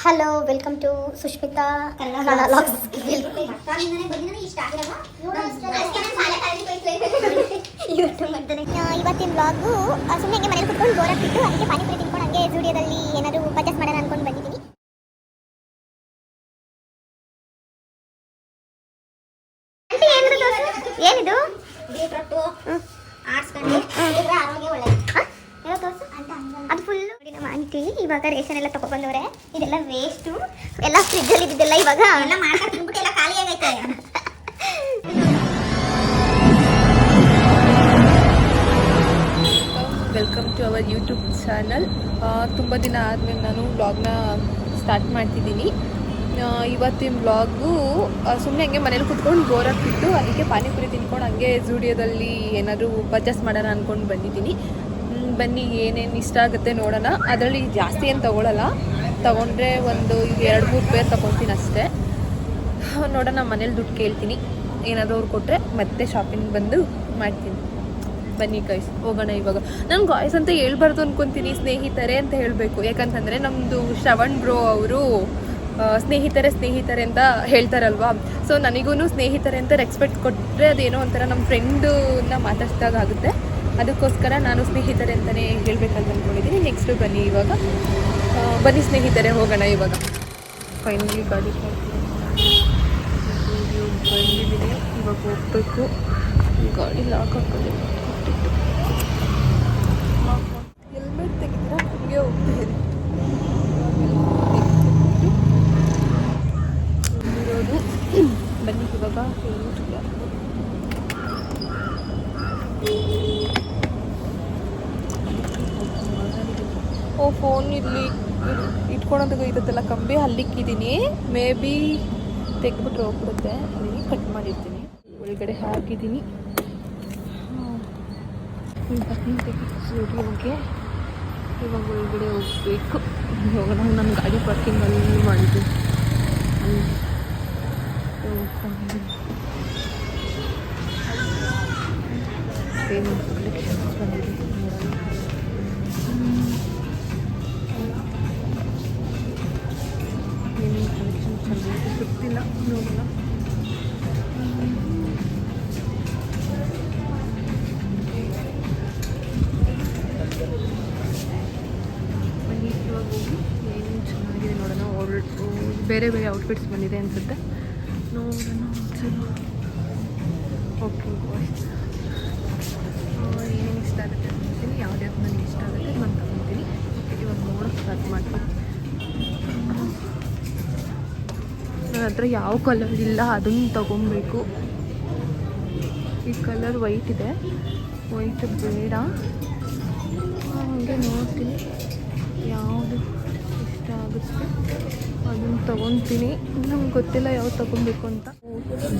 Hello welcome to Sushmita ಇವತ್ತಿನ blog ಸುಮ್ಮನೆ ಮನೇಲಿ ಕುತ್ಕೊಂಡು ಬೋರ್ ಆಗ್ತಿತ್ತು ಅದಕ್ಕೆ ಪಾನಿಪುರಿ ತಿನ್ಕೊಂಡು ಹಂಗೆ ಜೂಡಿಯೋದಲ್ಲಿ ಏನಾದರೂ ಪರ್ಚೇಸ್ ಮಾಡೋಣ ಇವಾಗ ರೇಷನ್ ಎಲ್ಲ ತಗೊಬಂದವ್ರೆ ಇದೆಲ್ಲ ವೇಸ್ಟು ಎಲ್ಲ ಫ್ರಿಜ್ಜಲ್ಲಿ ಇದ್ದಿದ್ದೆಲ್ಲ ಇವಾಗ ಎಲ್ಲ ಮಾಡ್ಕೊಂಡು ತಿನ್ಬಿಟ್ಟು ಎಲ್ಲ ಖಾಲಿ ಆಗೈತೆ. Welcome to our YouTube channel ತುಂಬ ದಿನ ಆದಮೇಲೆ ನಾನು ವ್ಲಾಗ್ನ ಸ್ಟಾರ್ಟ್ ಮಾಡ್ತಿದ್ದೀನಿ. ಇವತ್ತಿನ ವ್ಲಾಗು ಸುಮ್ಮನೆ ಹಂಗೆ ಮನೇಲಿ ಕುತ್ಕೊಂಡು ಬೋರ್ ಆಗ್ತಿತ್ತು. ಅದಕ್ಕೆ ಪಾನಿಪುರಿ ತಿನ್ಕೊಂಡು ಹಂಗೆ ಜೂಡಿಯೋದಲ್ಲಿ ಏನಾದರೂ ಪರ್ಚೇಸ್ ಮಾಡೋಣ ಅಂದ್ಕೊಂಡು ಬಂದಿದ್ದೀನಿ. ಮ್, ಬನ್ನಿ ಏನೇನು ಇಷ್ಟ ಆಗುತ್ತೆ ನೋಡೋಣ. ಅದರಲ್ಲಿ ಜಾಸ್ತಿ ಏನು ತೊಗೊಳಲ್ಲ. ತೊಗೊಂಡ್ರೆ ಒಂದು ಎರಡು ಮೂರು ಪೇರ್ ತೊಗೊತೀನಿ ಅಷ್ಟೇ. ನೋಡೋಣ ಮನೇಲಿ ದುಡ್ಡು ಕೇಳ್ತೀನಿ. ಏನಾದರೂ ಅವ್ರು ಕೊಟ್ಟರೆ ಮತ್ತೆ ಶಾಪಿಂಗ್ ಬಂದು ಮಾಡ್ತೀನಿ. ಬನ್ನಿ ಗಾಯ್ಸ್ ಹೋಗೋಣ ಇವಾಗ. ನಾನು ಗಾಯ್ಸ್ ಅಂತ ಹೇಳ್ಬಾರ್ದು ಅನ್ಕೊಂತೀನಿ ಸ್ನೇಹಿತರೆ ಅಂತ ಹೇಳಬೇಕು. ಯಾಕಂತಂದರೆ ನಮ್ಮದು ಶ್ರವಣ್ ಬ್ರೋ ಅವರು ಸ್ನೇಹಿತರೆ ಸ್ನೇಹಿತರೆ ಅಂತ ಹೇಳ್ತಾರಲ್ವಾ? ಸೊ ನನಗೂ ಸ್ನೇಹಿತರೆ ಅಂತ ರೆಸ್ಪೆಕ್ಟ್ ಕೊಟ್ಟರೆ ಅದೇನೋ ಒಂಥರ ನಮ್ಮ ಫ್ರೆಂಡನ್ನ ಮಾತಾಡ್ಸಿದಾಗ ಆಗುತ್ತೆ. ಅದಕ್ಕೋಸ್ಕರ ನಾನು ಸ್ನೇಹಿತರೆ ಅಂತಲೇ ಹೇಳಬೇಕಂತ ಅಂದ್ಕೊಂಡಿದ್ದೀನಿ ನೆಕ್ಸ್ಟು ಬನ್ನಿ ಇವಾಗ. ಬನ್ನಿ ಸ್ನೇಹಿತರೆ ಹೋಗೋಣ ಇವಾಗ. ಫೈನಲಿ ಗಾಡಿ ಬಂದಿದ್ದೀನಿ ಇವಾಗ ಹೋಗ್ಬೇಕು. ಗಾಡಿ ಲಾಕ್ ಹಾಕೋದು. ಹೆಲ್ಮೆಟ್ ತೆಗೆದ್ರೆ ಹಂಗೆ ಹೋಗ್ತಿದ್ದೀನಿ ಇರೋದು ಬನ್ನಿ ಇವಾಗ. ಓ ಫೋನ್ ಇಲ್ಲಿ ಇಟ್ಕೊಳೋದಕ್ಕೆ ಇರುತ್ತಲ್ಲ ಕಂಬಿ ಅಲ್ಲಿಕ್ಕಿದ್ದೀನಿ ಮೇ ಬಿ ತೆಗ್ಬಿಟ್ರೆ ಹೋಗ್ಬಿಡುತ್ತೆ. ಅಲ್ಲಿ ಕಟ್ ಮಾಡಿರ್ತೀನಿ. ಒಳಗಡೆ ಹಾಕಿದ್ದೀನಿ ಸ್ಟುಡಿಯೋಗೆ ಇವಾಗ ಒಳಗಡೆ ಹೋಗ್ಬೇಕು. ಇವಾಗ ನಾವು ನನ್ನ ಗಾಡಿ ಪಾರ್ಕಿಂಗ್ ಅಲ್ಲಿ ಮಾಡಿದ್ವಿ ಅಲ್ಲಿ ಕಲೆಕ್ಷನ್ಸ್ ಬಂದಿದೆ. ಗೊತ್ತಿಲ್ಲ ನೋಡೋಣ ಬನ್ನಿ, ಇವಾಗ ಹೋಗಿ ಏನೇನು ಚೆನ್ನಾಗಿದೆ ನೋಡೋಣ. ಬೇರೆ ಬೇರೆ ಔಟ್ಫಿಟ್ಸ್ ಬಂದಿದೆ ಅನಿಸುತ್ತೆ. ನೋಡೋಣ ಒಂದ್ಸಲ. ಹತ್ರ ಯಾವ ಕಲರ್ ಇಲ್ಲ, ಅದನ್ನು ತಗೊಬೇಕು ಈ ಕಲರ್ ವೈಟ್ ಇದೆ. ವೈಟ್ ಬೇಡ. ಹಾಗೆ ನೋಡ್ತೀನಿ. ಯಾವುದು ಇಷ್ಟ ಆಗುತ್ತೆ, ಅದನ್ನು ತೊಗೊತೀನಿ. ನಮ್ಗೆ ಗೊತ್ತಿಲ್ಲ ಯಾವ್ದು ತಗೊಬೇಕು ಅಂತ.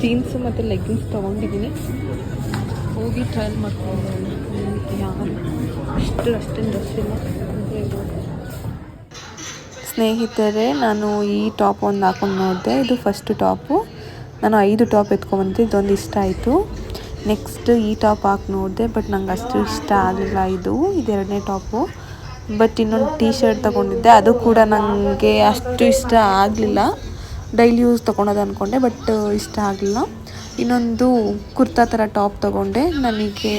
ಜೀನ್ಸ್ ಮತ್ತು ಲೆಗ್ಗಿನ್ಸ್ ತೊಗೊಂಡಿದ್ದೀನಿ ಹೋಗಿ ಟ್ರಯಲ್ ಮಾಡ್ಕೊಂಡು ಯಾರು? ಅಷ್ಟು ಅಷ್ಟೇನು ಡ್ರೆಸ್ ಇಲ್ಲ. ಅಂದರೆ ಸ್ನೇಹಿತರೆ, ನಾನು ಈ ಟಾಪ್ ಒಂದು ಹಾಕೊಂಡು ನೋಡಿದೆ. ಇದು ಫಸ್ಟ್ ಟಾಪು. ನಾನು ಐದು ಟಾಪ್ ಎತ್ಕೊಂಡ್ಬಂದಿದ್ದೆ ಇದೊಂದು ಇಷ್ಟ ಆಯಿತು. ನೆಕ್ಸ್ಟ್ ಈ ಟಾಪ್ ಹಾಕಿ ನೋಡಿದೆ, ಬಟ್ ನಂಗೆ ಅಷ್ಟು ಇಷ್ಟ ಆಗಲಿಲ್ಲ ಇದು, ಇದೆರಡನೇ ಟಾಪು. ಬಟ್ ಇನ್ನೊಂದು ಟೀ ಶರ್ಟ್ ತೊಗೊಂಡಿದ್ದೆ, ಅದು ಕೂಡ ನನಗೆ ಅಷ್ಟು ಇಷ್ಟ ಆಗಲಿಲ್ಲ. ಡೈಲಿ ಯೂಸ್ ತೊಗೊಳೋದು ಅಂದ್ಕೊಂಡೆ ಬಟ್ ಇಷ್ಟ ಆಗಲಿಲ್ಲ. ಇನ್ನೊಂದು ಕುರ್ತಾ ಥರ ಟಾಪ್ ತೊಗೊಂಡೆ, ನನಗೆ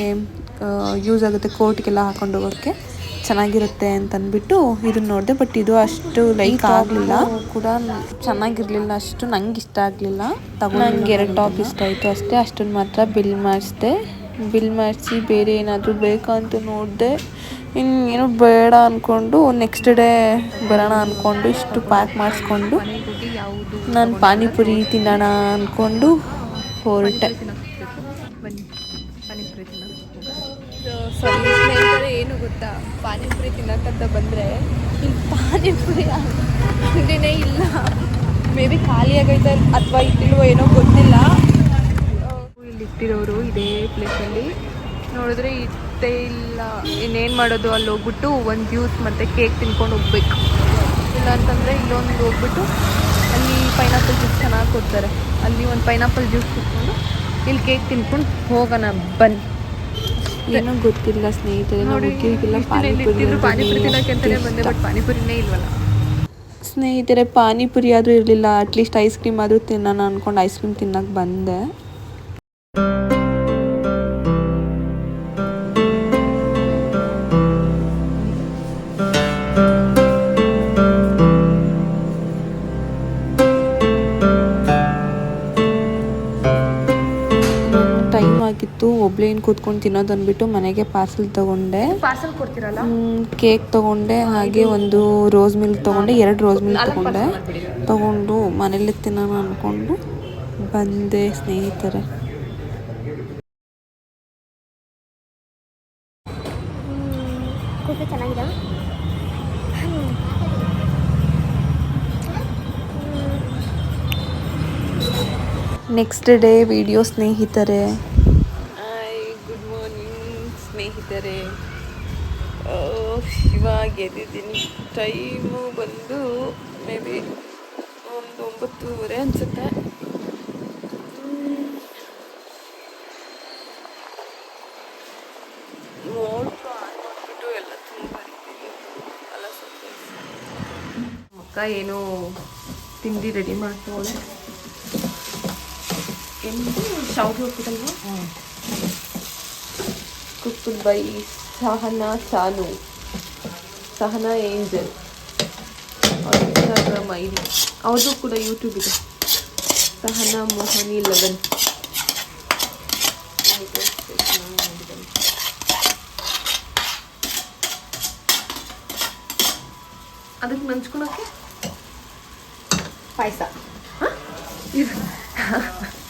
ಯೂಸ್ ಆಗುತ್ತೆ ಕೋಟ್ಗೆಲ್ಲ ಹಾಕೊಂಡು ಹೋಗೋಕ್ಕೆ ಚೆನ್ನಾಗಿರುತ್ತೆ ಅಂತ ಅಂದ್ಬಿಟ್ಟು ಇದನ್ನ ನೋಡಿದೆ ಬಟ್ ಇದು ಅಷ್ಟು ಲೈಕ್ ಆಗಲಿಲ್ಲ. ಕೂಡ ಚೆನ್ನಾಗಿರಲಿಲ್ಲ ಅಷ್ಟು ನಂಗೆ ಇಷ್ಟ ಆಗಲಿಲ್ಲ. ನಂಗೆ ಎರಡು ಟಾಪ್ ಇಷ್ಟ ಆಯಿತು ಅಷ್ಟೇ ಅಷ್ಟನ್ನು ಮಾತ್ರ ಬಿಲ್ ಮಾಡಿಸಿದೆ. ಬಿಲ್ ಮಾಡಿಸಿ ಬೇರೆ ಏನಾದರೂ ಬೇಕಾ ಅಂತ ನೋಡಿದೆ ಇನ್ನೇನು ಬೇಡ ಅಂದ್ಕೊಂಡು ನೆಕ್ಸ್ಟ್ ಡೇ ಬರೋಣ ಅಂದ್ಕೊಂಡು ಇಷ್ಟು ಪ್ಯಾಕ್ ಮಾಡಿಸ್ಕೊಂಡು ನಾನು ಪಾನಿಪುರಿ ತಿನ್ನೋಣ ಅಂದ್ಕೊಂಡು ಹೊರಟೆ ಬನ್ನಿ ಪಾನಿಪುರಿ ಸರಿ ಏನು ಗೊತ್ತಾ? ಪಾನಿಪುರಿ ತಿನ್ನಕ್ಕಂತ ಬಂದರೆ, ಇಲ್ಲಿ ಪಾನಿಪುರಿ ಅಂಗಡಿನೇ ಇಲ್ಲ. ಮೇ ಬಿ ಖಾಲಿ ಆಗೈತೆ ಅಥವಾ ಇಟ್ಟಿಲ್ವೋ ಏನೋ ಗೊತ್ತಿಲ್ಲ. ಇಲ್ಲಿ ಇಟ್ಟಿರೋರು ಇದೇ ಪ್ಲೇಸಲ್ಲಿ ನೋಡಿದ್ರೆ ಇಟ್ಟೇ ಇಲ್ಲ. ಇನ್ನೇನು ಮಾಡೋದು? ಅಲ್ಲಿ ಹೋಗ್ಬಿಟ್ಟು ಒಂದು ಜ್ಯೂಸ್ ಮತ್ತು ಕೇಕ್ ತಿನ್ಕೊಂಡು ಹೋಗ್ಬೇಕು. ಇಲ್ಲ ಅಂತಂದರೆ ಇಲ್ಲೊಂದು ಹೋಗ್ಬಿಟ್ಟು ಅಲ್ಲಿ ಪೈನಾಪಲ್ ಜ್ಯೂಸ್ ಚೆನ್ನಾಗಿ ಕೊಡ್ತಾರೆ. ಅಲ್ಲಿ ಒಂದು ಪೈನಾಪಲ್ ಜ್ಯೂಸ್ ಕುತ್ಕೊಂಡು ಇಲ್ಲಿ ಕೇಕ್ ತಿನ್ಕೊಂಡು ಹೋಗೋಣ ಬನ್ನಿ. ಏನೋ ಗೊತ್ತಿಲ್ಲ ಸ್ನೇಹಿತರೆ ಹುಡುಗಿರಿಗೆಲ್ಲ ಪಾನಿಪುರಿ ಬಂದೆ ಬಟ್ ಪಾನಿಪುರಿನೇ ಇಲ್ವಲ್ಲ? ಸ್ನೇಹಿತರೆ ಪಾನಿಪುರಿ ಆದರೂ ಇರಲಿಲ್ಲ ಅಟ್ಲೀಸ್ಟ್ ಐಸ್ ಕ್ರೀಮ್ ಆದರೂ ತಿನ್ನೋಣ ಅಂದ್ಕೊಂಡು ಐಸ್ ಕ್ರೀಮ್ ತಿನ್ನಕ್ಕೆ ಬಂದೆ. ಏನು ಕೂತ್ಕೊಂಡು ತಿನ್ನೋದು ಅಂದ್ಬಿಟ್ಟು ಮನೆಗೆ ಪಾರ್ಸೆಲ್ ತಗೊಂಡೆ. ಪಾರ್ಸಲ್ ಕೊಡ್ತೀರಲ್ಲ? ಕೇಕ್ ತಗೊಂಡೆ ಹಾಗೆ ಒಂದು ರೋಸ್ ಮಿಲ್ಕ್ ತಗೊಂಡೆ ಎರಡು ರೋಸ್ ಮಿಲ್ಕ್ ತಗೊಂಡೆ. ತಗೊಂಡು ಮನೇಲಿ ತಿನ್ನೋಣ ಅಂದ್ಕೊಂಡು ಬಂದೆ ಸ್ನೇಹಿತರೆ. ಚೆನ್ನಾಗಿದೆ? ನೆಕ್ಸ್ಟ್ ಡೇ ವಿಡಿಯೋ ಸ್ನೇಹಿತರೆ. ಸ್ನೇಹಿತರೆ ಇವಾಗ ಗೆದ್ದಿದ್ದೀನಿ ಟೈಮು ಬಂದು ಮೇ ಬಿ ಒಂದು ಒಂಬತ್ತೂವರೆ ಅನಿಸುತ್ತೆ. ಮೋಟ್ರು ಆನ್ ಮಾಡಿಬಿಟ್ಟು ಎಲ್ಲ ತುಂಬ ಅಲ್ಲ ಅಕ್ಕ ಏನು ತಿಂಡಿ ರೆಡಿ ಮಾಡ್ತಾವಳೆ ಎಂದು ಶಾವಿಗೆ ಹೋಗ್ತಿದ್ದಲ್ವ cooked by Sahana Sanu Sahana Angel ಅವ್ರ ಇನ್ಸ್ಟಾಗ್ರಾಮ್ ಐ ಡಿ ಅವ್ರದ್ದು ಕೂಡ ಯೂಟ್ಯೂಬ್ ಇದೆ ಸಹನಾ ಮೋಹನಿ ಲೆವೆನ್ ಅದಕ್ಕೆ ನಂಚ್ಕೊಳಕ್ಕೆ? ಪಾಯಸ.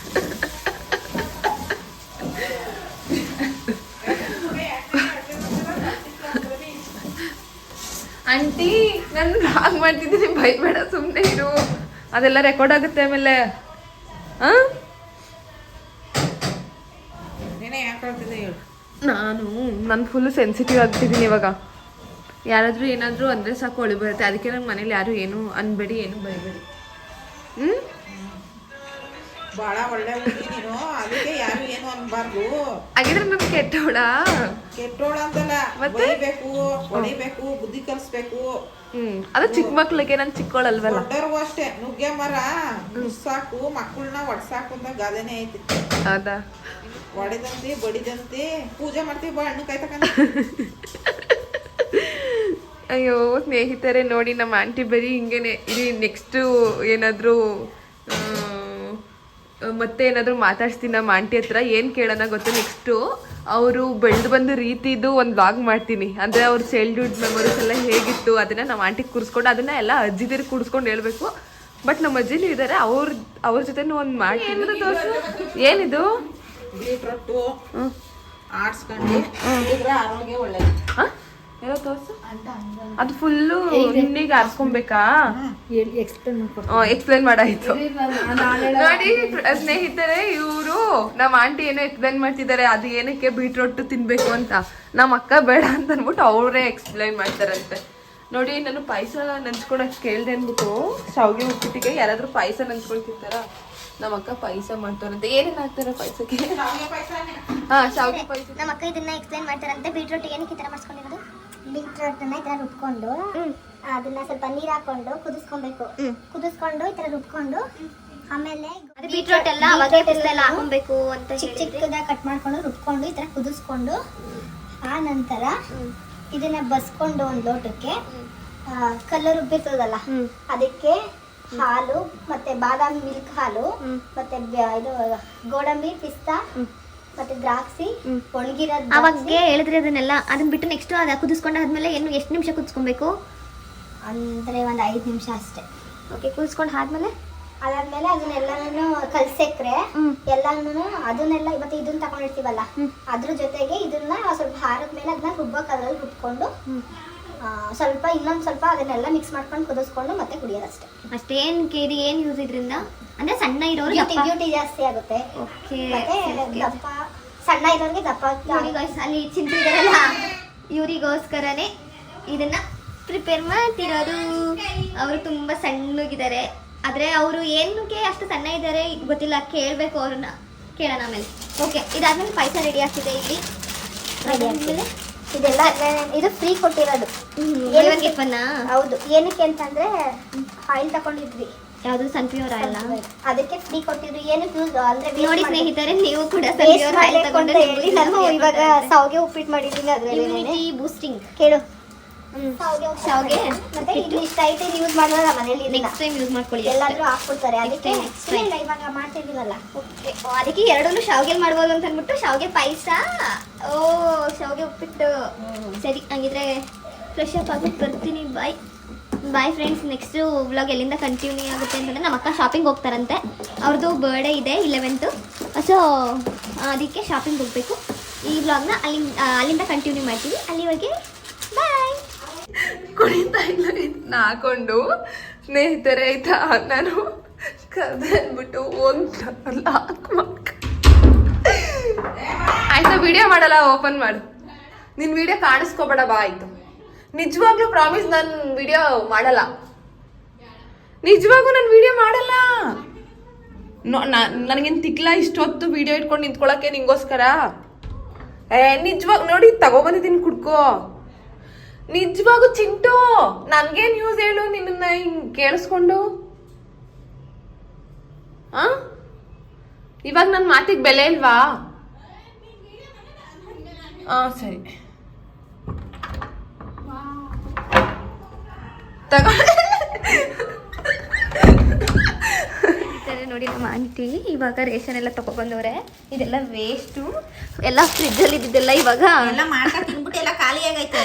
ಆಂಟಿ ನಾನು ಹಾಗೆ ಮಾಡ್ತಿದ್ದೀನಿ. ಬೈಬೇಡ ಸುಮ್ಮನೆ ಇರು. ಅದೆಲ್ಲ ರೆಕಾರ್ಡ್ ಆಗುತ್ತೆ ಆಮೇಲೆ. ಹಾಂ ನಾನು ನಾನು ಫುಲ್ ಸೆನ್ಸಿಟಿವ್ ಆಗ್ತಿದ್ದೀನಿ ಇವಾಗ. ಯಾರಾದರೂ ಏನಾದರೂ ಅಂದರೆ ಸಾಕು ಒಳಿ ಬರುತ್ತೆ. ಅದಕ್ಕೆ ನಂಗೆ ಮನೇಲಿ ಯಾರು ಏನು ಅನ್ಬೇಡಿ ಏನು ಬೈಬೇಡಿ. ಹ್ಞೂ ಭಾಳ ಒಳ್ಳೆ ಹುಡುಗಿ ನೀನು. ಅದಕ್ಕೆ ಯಾರು ಏನು ಅನ್ಬಾರ್ದು. ಹಾಗಿದ್ರೆ ನಾನು ಕೆಟ್ಟವಳ ಕೆಟ್ಟೋಳ ಅಂತಲ್ಲ. ಮತ್ತೆ? ಬೈಬೇಕು ಹೊಡಿಬೇಕು ಬುದ್ಧಿ ಕಲಿಸ್ಬೇಕು. ಹ್ಞೂ ಅದು ಚಿಕ್ಕ ಮಕ್ಳಿಗೆ ನಾನು ಚಿಕ್ಕವಳಲ್ವಲ್ಲ ದೊಡ್ಡವ್ರಿಗೂ ಅಷ್ಟೇ. ನುಗ್ಗೆ ಮರ ಸಾಕು ಮಕ್ಕಳನ್ನ ಒಡ್ಸಾಕು ಅಂತ ಗಾದೆನೇ ಐತಿ. ಹೌದಾ? ಒಡೆದಂತಿ ಬಡಿದಂತೆ ಪೂಜೆ ಮಾಡ್ತೀವಿ ಬಾ ಹಣ್ಣು ಕಾಯ್ತಕಂತ ಅಯ್ಯೋ ಸ್ನೇಹಿತರೆ ನೋಡಿ ನಮ್ಮ ಆಂಟಿ ಬರೀ ಹಿಂಗೇನೆ. ಇದು ನೆಕ್ಸ್ಟು ಏನಾದರೂ ಮತ್ತೆ ಏನಾದರೂ ಮಾತಾಡ್ಸ್ತೀನಿ ನಮ್ಮ ಆಂಟಿ ಹತ್ರ ಏನು ಕೇಳೋಣ ಗೊತ್ತು ನೆಕ್ಸ್ಟು ಅವರು ಬೆಳೆದು ಬಂದ ರೀತಿದು ಒಂದು ಬ್ಲಾಗ್ ಮಾಡ್ತೀನಿ. ಅಂದರೆ ಅವ್ರ ಚೈಲ್ಡ್ಹುಡ್ ಮೆಮೊರೀಸ್ ಎಲ್ಲ ಹೇಗಿತ್ತು ಅದನ್ನು ನಮ್ಮ ಆಂಟಿಗೆ ಕೂರಿಸ್ಕೊಂಡು ಅದನ್ನು ಎಲ್ಲ ಅಜ್ಜಿದಿರ್ ಕೂರಿಸ್ಕೊಂಡು ಹೇಳ್ಬೇಕು. ಬಟ್ ನಮ್ಮ ಅಜ್ಜಿನೂ ಇದ್ದಾರೆ ಅವ್ರ ಅವ್ರ ಜೊತೆನೂ ಒಂದು ಮಾಡ್ತೀನಿ. ಏನಿದು ಆಡ್ಸ್ಕೊಂಡು ಆರೋಗ್ಯ ಒಳ್ಳೇದು. ಹಾಂ? ಏನೋ ತೋರ್ಸು? ಅದು ಫುಲ್ಲು ಹಿಂಡಿಗೆ ಆರಿಸ್ಕೊಬೇಕಾ ಎಕ್ಸ್ಪ್ಲೇನ್ ಮಾಡಾಯ್ತು. ನೋಡಿ ಸ್ನೇಹಿತರೆ ಇವರು ನಮ್ಮ ಆಂಟಿ ಏನೋ ಎಕ್ಸ್ಪ್ಲೈನ್ ಮಾಡ್ತಿದ್ದಾರೆ ಅದು ಏನಕ್ಕೆ ಬೀಟ್ರೋಟ್ ತಿನ್ಬೇಕು ಅಂತ. ನಮ್ಮ ಅಕ್ಕ ಬೇಡ ಅಂತ ಅಂದ್ಬಿಟ್ಟು ಅವರೇ ಎಕ್ಸ್ಪ್ಲೈನ್ ಮಾಡ್ತಾರಂತೆ. ನೋಡಿ ನಾನು ಪಾಯಸ ನೆನ್ಸ್ಕೊಳಕ್ ಕೇಳ್ದೆ ಅಂದ್ಬಿಟ್ಟು ಶಾವ್ಗೆ ಉಪ್ಪಿಟ್ಟಿಗೆ ಯಾರಾದ್ರೂ ಪಾಯಸ ನೆನ್ಸ್ಕೊಳ್ತಿರ್ತಾರ ನಮ್ಮ ಅಕ್ಕ ಪಾಯಸ ಮಾಡ್ತಾರಂತೆ. ಏನೇನ್ ಹಾಕ್ತಾರೆ ಪಾಯಸಕ್ಕೆ. ಹಾ ಶಾವ್ಗೆ ಪಾಯಸ. ನಮ್ಮ ಅಕ್ಕ ಇದನ್ನ ಎಕ್ಸ್ಪ್ಲೈನ್ ಮಾಡ್ತಾರಂತೆ. ಬೀಟ್ರೋಟ್ ಏನಕ್ಕೆ ಈ ಥರ ಮಾಡಿಸ್ಕೊಂಡಿರೋದು? ಬೀಟ್ರೂಟ್ನ ಈ ಥರ ರುಬ್ಕೊಂಡು ಅದನ್ನ ಸ್ವಲ್ಪ ನೀರು ಹಾಕೊಂಡು ಕುದಿಸ್ಕೊಬೇಕು. ಕುದಿಸ್ಕೊಂಡು ಈ ಥರ ರುಬ್ಕೊಂಡು ಆಮೇಲೆ ಬೀಟ್ರೂಟ್ ಎಲ್ಲ ಎಲ್ಲ ಹಾಕೊಬೇಕು ಅಂತ ಚಿಕ್ಕ ಚಿಕ್ಕದಾಗಿ ಕಟ್ ಮಾಡ್ಕೊಂಡು ರುಬ್ಕೊಂಡು ಈ ಥರ ಕುದಿಸ್ಕೊಂಡು ಆ ನಂತರ ಇದನ್ನ ಬಸ್ಕೊಂಡು ಒಂದು ಲೋಟಕ್ಕೆ ಕಲ್ಲರ್ ಉಬ್ಬಿರ್ತದಲ್ಲ ರುಬ್ಬಿರ್ತದಲ್ಲ ಅದಕ್ಕೆ ಹಾಲು ಮತ್ತೆ ಬಾದಾಮಿ ಮಿಲ್ಕ್ ಹಾಲು ಮತ್ತೆ ಇದು ಗೋಡಂಬಿ ಪಿಸ್ತಾ ಮತ್ತೆ ದ್ರಾಕ್ಷಿ ಒಣಗಿರೋದು ಅವಾಗ ಹೇಳಿದ್ರೆ ಅದನ್ನೆಲ್ಲ ಅದನ್ನ ಬಿಟ್ಟು ನೆಕ್ಸ್ಟ್ ಅದು ಕುದಿಸ್ಕೊಂಡಾದ್ಮೇಲೆ ಏನು ಎಷ್ಟು ನಿಮಿಷ ಕುದಿಸ್ಕೊಬೇಕು? ಅಂದ್ರೆ ಒಂದು ಐದು ನಿಮಿಷ ಅಷ್ಟೇ. ಓಕೆ ಕುದಿಸ್ಕೊಂಡು ಆದ್ಮೇಲೆ? ಅದಾದ್ಮೇಲೆ ಅದನ್ನೆಲ್ಲಾನು ಕಲ್ಸೆಕ್ರೆ ಎಲ್ಲಾನು ಅದನ್ನೆಲ್ಲ ಮತ್ತೆ ಇದನ್ನ ತಗೊಂಡಿರ್ತೀವಲ್ಲ ಅದ್ರ ಜೊತೆಗೆ ಇದನ್ನ ಸ್ವಲ್ಪ ಹಾರದ ಮೇಲೆ ಅದನ್ನ ರುಬ್ಬೋ ಕಲ್ಲಲ್ಲಿ ರುಬ್ಕೊಂಡು ಸ್ವಲ್ಪ ಇನ್ನೊಂದು ಸ್ವಲ್ಪ ಅದನ್ನೆಲ್ಲ ಮಿಕ್ಸ್ ಮಾಡ್ಕೊಂಡು ಕುದಿಸ್ಕೊಂಡು ಮತ್ತೆ ಕುಡಿಯೋದು ಅಷ್ಟೇ ಅಷ್ಟೇನ್ ಕೇರಿ ಏನು ಯೂಸ್ ಇದರಿಂದ? ಅಂದ್ರೆ ಸಣ್ಣ ಇರೋರು ಬ್ಯೂಟಿ ಜಾಸ್ತಿ ಆಗುತ್ತೆ. ಓಕೆ ದಪ್ಪ ಸಣ್ಣ ಇರೋರಿಗೆ ದಪ್ಪ ಅಲ್ಲಿ ಚಿಂತಿದಾರಲ್ಲ ಇವರಿಗೋಸ್ಕರನೇ ಇದನ್ನ ಪ್ರಿಪೇರ್ ಮಾಡ್ತಿರೋದು. ಅವರು ತುಂಬಾ ಸಣ್ಣಗಿದ್ದಾರೆ. ಆದ್ರೆ ಅವರು ಏನಕ್ಕೆ ಅಷ್ಟು ಸಣ್ಣ ಇದ್ದಾರೆ ಗೊತ್ತಿಲ್ಲ ಕೇಳಬೇಕು ಅವ್ರನ್ನ. ಕೇಳೋಣ ಆಮೇಲೆ. ಓಕೆ ಇದಾದ್ಮೇಲೆ ಪೈಸ ರೆಡಿ ಆಗ್ತಿದೆ ಇಲ್ಲಿ. ಇದೆಲ್ಲ ಇದು ಫ್ರೀ ಕೊಟ್ಟಿರೋದು. ಹೌದು ಏನಕ್ಕೆ ಅಂತಂದ್ರೆ ಆಯಿಲ್ ತಗೊಂಡಿದ್ವಿ. ಯಾವುದು ಪ್ಯೂರ್ ಆಯಿಲ್ ಅದಕ್ಕೆ ಫ್ರೀ ಕೊಟ್ಟಿದ್ರು. ಏನು ಯೂಸ್ ಅಂದ್ರೆ ನೋಡಿ. ಸ್ನೇಹಿತರೆ ನೀವು ಕೂಡ ಸನ್ಫ್ಲವರ್ ಆಯಿಲ್ ತಗೊಂಡ್ರೆ ಹೇಳಿ ನಾನು ಇವಾಗ ಸಾವಿಗೆ ಉಪ್ಪಿಟ್ಟು ಮಾಡಿದ್ದೀನಿ ಅದರಲ್ಲಿ ಇಮ್ಯುನಿಟಿ ಬೂಸ್ಟಿಂಗ್ ಕೇಳು. ಶಾವ್ಗೆ? ಮತ್ತೆ ಇಷ್ಟ ಐತೆ ಯೂಸ್ ಮಾಡೋಣ ಮನೇಲಿ ನೆಕ್ಸ್ಟ್ ಟೈಮ್ ಯೂಸ್ ಮಾಡ್ಕೊಳ್ಳಿ ಎಲ್ಲಾದ್ರೂ ಹಾಕ್ಕೊಡ್ತಾರೆ ಅದಕ್ಕೆ. ಇಲ್ಲ, ಇವಾಗ ಮಾಡ್ತಿದ್ದೀವಲ್ಲ ಓಕೆ ಅದಕ್ಕೆ ಎರಡನ್ನೂ ಶಾವ್ಗೆ ಮಾಡ್ಬೋದು ಅಂತ ಅಂದ್ಬಿಟ್ಟು ಶಾವ್ಗೆ ಪಾಯಸ. ಓ ಶಾವ್ಗೆ ಉಪ್ಪಿಟ್ಟು. ಸರಿ ಹಂಗಿದ್ರೆ ಫ್ರೆಶ್ ಅಪ್ ಆಗಿ ಬರ್ತೀನಿ. Bye bye friends next vlog ಎಲ್ಲಿಂದ ಕಂಟಿನ್ಯೂ ಆಗುತ್ತೆ ಅಂತಂದ್ರೆ ನಮ್ಮ ಅಕ್ಕ ಶಾಪಿಂಗ್ ಹೋಗ್ತಾರಂತೆ. ಅವ್ರದ್ದು ಬರ್ಡೇ ಇದೆ ಇಲೆವೆಂತು ಸೊ ಅದಕ್ಕೆ ಶಾಪಿಂಗ್ ಹೋಗಬೇಕು. ಈ ವ್ಲಾಗ್ನ ಅಲ್ಲಿಂದ ಅಲ್ಲಿಂದ ಕಂಟಿನ್ಯೂ ಮಾಡ್ತೀವಿ. ಅಲ್ಲಿವರೆಗೆ ಬಾಯ್ ಕುಣಿತಾ ಇಲ್ಲ ಹಾಕೊಂಡು ಸ್ನೇಹಿತರೆ ಆಯ್ತಾ ನಾನು ಕದ್ಬಿಟ್ಟು ಆಯ್ತಾ ವಿಡಿಯೋ ಮಾಡಲ್ಲ ಓಪನ್ ಮಾಡು. ನಿನ್ ವಿಡಿಯೋ ಕಾಣಿಸ್ಕೋಬೇಡ, ಬಾ, ಆಯ್ತು. ನಿಜವಾಗ್ಲೂ ಪ್ರಾಮಿಸ್ ನಾನು ವಿಡಿಯೋ ಮಾಡಲ್ಲ. ನಿಜವಾಗೂ ನಾನು ವಿಡಿಯೋ ಮಾಡಲ್ಲ. ನನಗೇನು ತಿಕ್ಲ ಇಷ್ಟೊತ್ತು ವಿಡಿಯೋ ಇಟ್ಕೊಂಡು ನಿಂತ್ಕೊಳಕ್ಕೆ ನಿಂಗೋಸ್ಕರ? ಏ ನಿಜವಾಗ ನೋಡಿ ತಗೊಬಂದಿದ್ದೀನಿ ಕುಡ್ಕೋ. ನಿಜವಾಗೂ ಚಿಂಟು ನನ್ಗೆ ನ್ಯೂಸ್ ಹೇಳು ನಿನ್ನ ಹಿಂಗ್ ಕೇಳಿಸ್ಕೊಂಡು? ಆ? ಇವಾಗ ನನ್ನ ಮಾತಿಗೆ ಬೆಲೆ ಇಲ್ವಾ? ಆ ಸರಿ ತಗೋ ಸರಿ ನೋಡಿ ನಮ್ಮ ಆಂಟಿ ಇವಾಗ ರೇಷನ್ ಎಲ್ಲ ತಗೊಬಂದವ್ರೆ. ಇದೆಲ್ಲ ವೇಸ್ಟು ಎಲ್ಲ ಫ್ರಿಜ್ಜಲ್ಲಿ ಇದ್ದಿದ್ದೆಲ್ಲ ಇವಾಗ. ಎಲ್ಲ ತಿನ್ಬಿಟ್ಟು ಖಾಲಿ ಆಗೈತೆ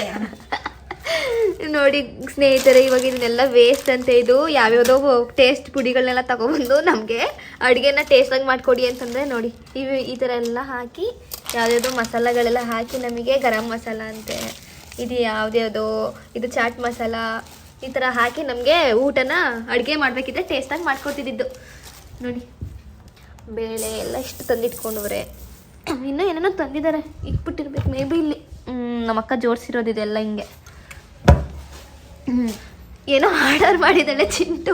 ನೋಡಿ ಸ್ನೇಹಿತರೆ ಇವಾಗ ಇದನ್ನೆಲ್ಲ ವೇಸ್ಟ್ ಅಂತ ಇದು ಯಾವ್ಯಾವುದೋ ಟೇಸ್ಟ್ ಪುಡಿಗಳನ್ನೆಲ್ಲ ತಗೊಬಂದು ನಮಗೆ ಅಡುಗೆನ ಟೇಸ್ಟಾಗಿ ಮಾಡ್ಕೊಡಿ ಅಂತಂದರೆ ನೋಡಿ ಇವು ಈ ಥರ ಎಲ್ಲ ಹಾಕಿ ಯಾವ್ದ್ಯಾವುದೋ ಮಸಾಲಗಳೆಲ್ಲ ಹಾಕಿ ನಮಗೆ ಗರಂ ಮಸಾಲ ಅಂತೆ. ಇದು ಯಾವ್ದ್ಯಾವ್ದೋ ಇದು ಚಾಟ್ ಮಸಾಲ ಈ ಥರ ಹಾಕಿ ನಮಗೆ ಊಟನ ಅಡುಗೆ ಮಾಡಬೇಕಿದ್ರೆ ಟೇಸ್ಟಾಗಿ ಮಾಡ್ಕೊತಿದ್ದಿದ್ದು. ನೋಡಿ ಬೇಳೆ ಎಲ್ಲ ಇಷ್ಟು ತಂದಿಟ್ಕೊಂಡವ್ರೆ. ಇನ್ನೂ ಏನೇನೋ ತಂದಿದ್ದಾರೆ ಇಟ್ಬಿಟ್ಟಿರ್ಬೇಕು ಮೇ ಬಿ ಇಲ್ಲಿ ನಮ್ಮ ಅಕ್ಕ ಜೋಡಿಸಿರೋದು ಇದೆಲ್ಲ ಹಿಂಗೆ. ಏನೋ ಆರ್ಡರ್ ಮಾಡಿದ್ದಾಳೆ ಚಿಂಟು.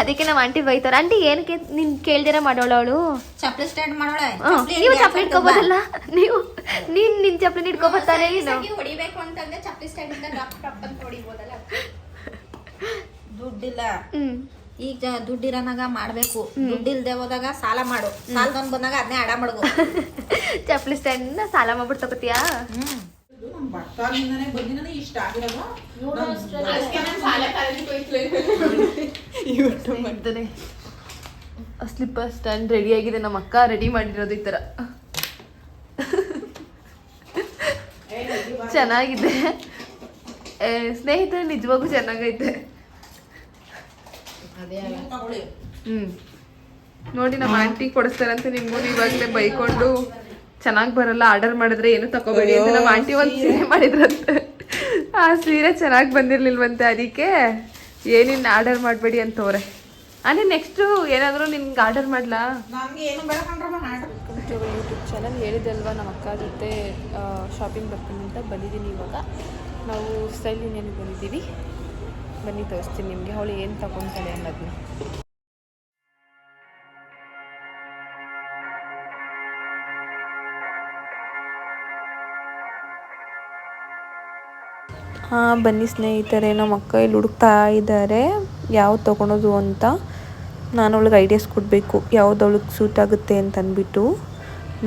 ಅದಕ್ಕೆ ನಮ್ಮ ಆಂಟಿ ಬೈತಾರೆ. ಆಂಟಿ ಏನಕ್ಕೆ ನಿನ್ ಕೇಳ್ದಿರ ಮಾಡೋಳು ಅವಳು? ಚಪ್ಪಲಿ ಸ್ಟ್ಯಾಂಡ್ ಮಾಡೋಳೆ. ನೀವು ಚಪ್ಪಲಿ ಇಟ್ಕೋಬೋದಲ್ಲ? ನೀವು ನೀನ್ ನಿನ್ ಚಪ್ಪಲಿ ಇಟ್ಕೋಬೋತಾನೆ ದುಡ್ಡಿಲ್ಲ. ಈಗ ದುಡ್ಡಿರೋನಾಗ ಮಾಡ್ಬೇಕು. ದುಡ್ಡಿಲ್ದೆ ಹೋದಾಗ ಸಾಲ ಮಾಡು. ಸಾಲದನ್ ಬಂದಾಗ ಅದನ್ನೇ ಅಡ ಮಾಡ್ಕೊ ಚಪ್ಪಲಿ ಸ್ಟ್ಯಾಂಡ್ ಸಾಲ ಮಾಡ್ಬಿಟ್ಟು ತಗೋತೀಯಾ? ಸ್ಲಿಪ್ಪರ್ ಸ್ಟ್ಯಾಂಡ್ ರೆಡಿ ಆಗಿದೆ ನಮ್ಮ ಅಕ್ಕ ರೆಡಿ ಮಾಡಿರೋದು ಈ ಥರ ಚೆನ್ನಾಗಿದೆ. ಏ, ಸ್ನೇಹಿತರೆ ನಿಜವಾಗೂ ಚೆನ್ನಾಗೈತೆ. ಹ್ಮ್ ನೋಡಿ ನಮ್ಮ ಆಂಟಿ ಕೊಡಿಸ್ತಾರಂತ ನಿಮ್ಗೂ. ಇವಾಗಲೇ ಬೈಕೊಂಡು ಚೆನ್ನಾಗಿ ಬರಲ್ಲ ಆರ್ಡರ್ ಮಾಡಿದ್ರೆ ಏನು ತಗೋಬೇಡಿ ಅಂತ ನಮ್ಮ ಆಂಟಿ ಒಂದು ಸೀರೆ ಮಾಡಿದ್ರಂತೆ. ಆ ಸೀರೆ ಚೆನ್ನಾಗಿ ಬಂದಿರ್ಲಿಲ್ವಂತೆ ಅದಕ್ಕೆ. ಏನಿನ್ ಆರ್ಡರ್ ಮಾಡಬೇಡಿ ಅಂತವ್ರೆ. ಅಂದರೆ ನೆಕ್ಸ್ಟು ಏನಾದರೂ ನಿನ್ಗೆ ಆರ್ಡರ್ ಮಾಡ್ಲಾ? ಯೂಟ್ಯೂಬ್ ಚಾನಲ್ ಹೇಳಿದಲ್ವಾ ನಮ್ಮ ಅಕ್ಕ ಜೊತೆ ಶಾಪಿಂಗ್ ಬರ್ತೀನಿ ಅಂತ ಬಂದಿದ್ದೀನಿ ಇವಾಗ. ನಾವು ಸ್ಟೈಲ್ ಯೂನಿಯನ್ಗೆ ಬಂದಿದ್ದೀವಿ? ಬನ್ನಿ ತೋರಿಸ್ತೀನಿ ನಿಮಗೆ ಅವಳು ಏನು ತಗೊತಾಳೆ ಅನ್ನೋದನ್ನ ಹಾಂ, ಬನ್ನಿ ಸ್ನೇಹಿತರೆ. ನಮ್ಮ ಅಕ್ಕ ಇಲ್ಲಿ ಹುಡುಕ್ತಾ ಇದ್ದಾರೆ. ಯಾವ್ದು ತೊಗೊಳೋದು ಅಂತ. ನಾನು ಅವಳಿಗೆ ಐಡಿಯಾಸ್ ಕೊಡಬೇಕು. ಯಾವ್ದು ಅವಳಿಗೆ ಸೂಟ್ ಆಗುತ್ತೆ ಅಂತ ಅಂದ್ಬಿಟ್ಟು.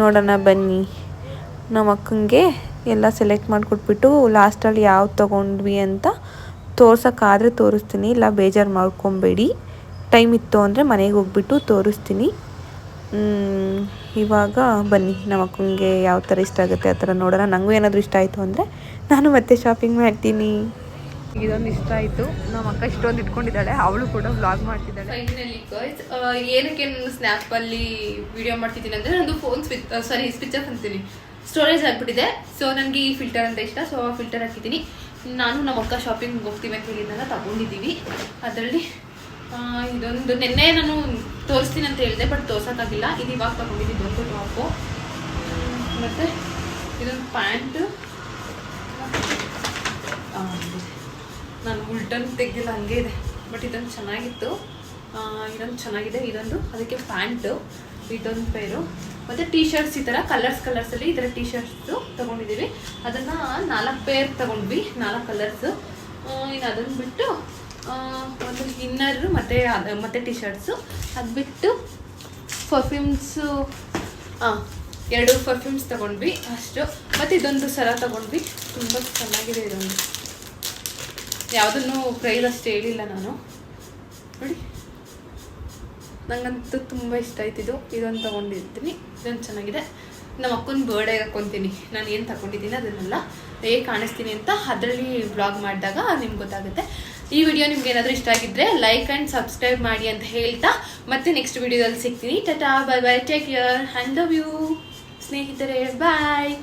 ನೋಡೋಣ, ಬನ್ನಿ. ನಮ್ಮ ಅಕ್ಕಂಗೆ ಎಲ್ಲ ಸೆಲೆಕ್ಟ್ ಮಾಡಿಕೊಟ್ಬಿಟ್ಟು ಲಾಸ್ಟಲ್ಲಿ ಯಾವ್ದು ತೊಗೊಂಡ್ವಿ ಅಂತ ತೋರ್ಸೋಕ್ಕಾದರೆ ತೋರಿಸ್ತೀನಿ. ಇಲ್ಲ ಬೇಜಾರು ಮಾಡ್ಕೊಬೇಡಿ. ಟೈಮ್ ಇತ್ತು ಅಂದರೆ ಮನೆಗೆ ಹೋಗ್ಬಿಟ್ಟು ತೋರಿಸ್ತೀನಿ. ಇವಾಗ ಬನ್ನಿ. ನಮ್ಮ ಅಕ್ಕಂಗೆ ಯಾವ ಥರ ಇಷ್ಟ ಆಗುತ್ತೆ ಆ ಥರ ನೋಡೋಣ. ನನಗೂ ಏನಾದರೂ ಇಷ್ಟ ಆಯಿತು ಅಂದರೆ ನಾನು ಮತ್ತೆ ಶಾಪಿಂಗ್ ಮಾಡ್ತೀನಿ. ಇದೊಂದು ಇಷ್ಟ ಆಯಿತು. ನಮ್ಮ ಅಕ್ಕ ಇಷ್ಟೊಂದು ಇಟ್ಕೊಂಡಿದ್ದಾಳೆ. ಅವಳು ಕೂಡ ವ್ಲಾಗ್ ಮಾಡ್ತಿದ್ದಾಳೆ. ಫೈನಲಿ ಗರ್ಲ್ಸ್ ಏನಕ್ಕೆ ನಾನು ಸ್ನ್ಯಾಪಲ್ಲಿ ವಿಡಿಯೋ ಮಾಡ್ತಿದ್ದೀನಿ ಅಂದರೆ ನಂದು phone switch sorry switch off ಅಂತೀನಿ. ಸ್ಟೋರೇಜ್ ಆಗಿಬಿಟ್ಟಿದೆ. ಸೊ ನನಗೆ ಈ ಫಿಲ್ಟರ್ ಅಂತ ಇಷ್ಟ. ಸೊ ಆ ಫಿಲ್ಟರ್ ಹಾಕಿದ್ದೀನಿ. ನಾನು ನಮ್ಮ ಅಕ್ಕ ಶಾಪಿಂಗ್ ಹೋಗ್ತೀವಿ ಅಂತ ಹೇಳಿದ್ನೆಲ್ಲ, ತಗೊಂಡಿದ್ದೀವಿ. ಅದರಲ್ಲಿ ಇದೊಂದು ನಿನ್ನೆ ನಾನು ತೋರಿಸ್ತೀನಿ ಅಂತ ಹೇಳಿದೆ ಬಟ್ ತೋರ್ಸೋಕ್ಕಾಗಿಲ್ಲ. ಇದು ಇವಾಗ ತಗೊಂಡಿದ್ದೀನಿ ದೊಡ್ಡ ಟಾಪು ಮತ್ತು ಇದೊಂದು ಪ್ಯಾಂಟ್. ನಾನು ಉಲ್ಟನ್ ತೆಗ್ದಿಲ್ಲ ಹಂಗೆ ಇದೆ. ಬಟ್ ಇದೊಂದು ಚೆನ್ನಾಗಿತ್ತು. ಇದೊಂದು ಚೆನ್ನಾಗಿದೆ. ಇದೊಂದು, ಅದಕ್ಕೆ ಪ್ಯಾಂಟು. ಇದೊಂದು ಪೇರು ಮತ್ತು ಟೀ ಶರ್ಟ್ಸ್ ಈ ಥರ ಕಲರ್ಸ್ ಕಲರ್ಸಲ್ಲಿ ಈ ಥರ ಟೀ ಶರ್ಟ್ಸು ತೊಗೊಂಡಿದ್ದೀವಿ. ಅದನ್ನು ನಾಲ್ಕು ಪೇರ್ ತೊಗೊಂಡ್ವಿ, ನಾಲ್ಕು ಕಲರ್ಸು ಇನ್ನು ಅದನ್ನು ಬಿಟ್ಟು ಒಂದು ಇನ್ನರು ಮತ್ತು ಮತ್ತು ಟಿ ಶರ್ಟ್ಸು ಅದು ಬಿಟ್ಟು ಪರ್ಫ್ಯೂಮ್ಸು ಹಾಂ ಎರಡು ಪರ್ಫ್ಯೂಮ್ಸ್ ತಗೊಂಡ್ವಿ ಅಷ್ಟು. ಮತ್ತು ಇದೊಂದು ಸರ ತಗೊಂಡ್ವಿ. ತುಂಬ ಚೆನ್ನಾಗಿದೆ ಇದೊಂದು. ಯಾವುದನ್ನು ಪ್ರೈಸ್ ಅಷ್ಟು ಹೇಳಿಲ್ಲ ನಾನು. ನೋಡಿ. ನಂಗಂತೂ ತುಂಬ ಇಷ್ಟ ಆಯ್ತಿದ್ದು ಇದೊಂದು ತೊಗೊಂಡಿರ್ತೀನಿ. ಇದೊಂದು ಚೆನ್ನಾಗಿದೆ. ನಮ್ಮ ಅಕ್ಕನ ಬರ್ಡೇ ಹಾಕ್ಕೊತೀನಿ ನಾನು ಏನು ತಗೊಂಡಿದ್ದೀನಿ ಅದನ್ನೆಲ್ಲ ಹೇಗೆ ಕಾಣಿಸ್ತೀನಿ ಅಂತ ಅದರಲ್ಲಿ ಬ್ಲಾಗ್ ಮಾಡಿದಾಗ ನಿಮ್ಗೆ ಗೊತ್ತಾಗುತ್ತೆ. ಈ ವಿಡಿಯೋ ನಿಮ್ಗೆ ಏನಾದರೂ ಇಷ್ಟ ಆಗಿದ್ದರೆ ಲೈಕ್ ಆ್ಯಂಡ್ ಸಬ್ಸ್ಕ್ರೈಬ್ ಮಾಡಿ ಅಂತ ಹೇಳ್ತಾ ಮತ್ತೆ ನೆಕ್ಸ್ಟ್ ವಿಡಿಯೋದಲ್ಲಿ ಸಿಗ್ತೀನಿ. Tata bye bye take care and love you ಸ್ನೇಹಿತರೆ ಬಾಯ್